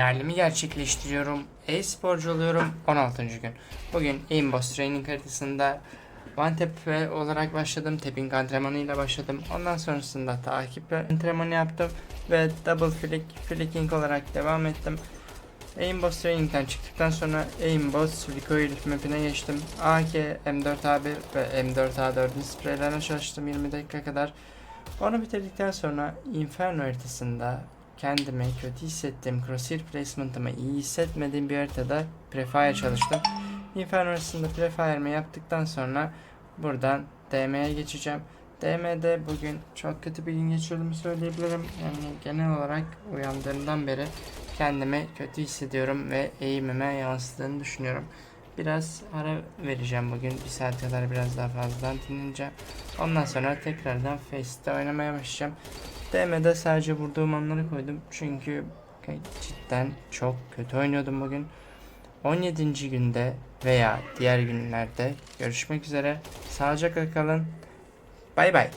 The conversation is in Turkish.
Hayalimi gerçekleştiriyorum. E-sporcu oluyorum 16. gün. Bugün Aimbot Training haritasında One Tap olarak başladım. Tapping antrenmanıyla başladım. Ondan sonrasında takip antrenmanı yaptım. Ve Double Flick, Flicking olarak devam ettim. Aimbot Training'den çıktıktan sonra Aimbot Recoil mapine geçtim. AK, M4A1 ve M4A4'ün spreylerine çalıştım 20 dakika kadar. Onu bitirdikten sonra Inferno haritasında kendimi kötü hissettiğim crosshair placement'ımı iyi hissetmediğim bir haritada Prefire çalıştım. Inferno haritasında Prefire'ımı yaptıktan sonra buradan DM'ye geçeceğim. DM'de bugün çok kötü bir gün geçirdiğimi söyleyebilirim. Yani genel olarak uyandığımdan beri kendimi kötü hissediyorum ve eğimime yansıdığını düşünüyorum. Biraz ara vereceğim bugün. Bir saat kadar biraz daha fazladan dinleneceğim. Ondan sonra tekrardan Face'te oynamaya başlayacağım. DM'de sadece vurduğum anları koydum. Çünkü cidden çok kötü oynuyordum bugün. 17. günde veya diğer günlerde görüşmek üzere. Sağlıcakla kalın. Bay bay.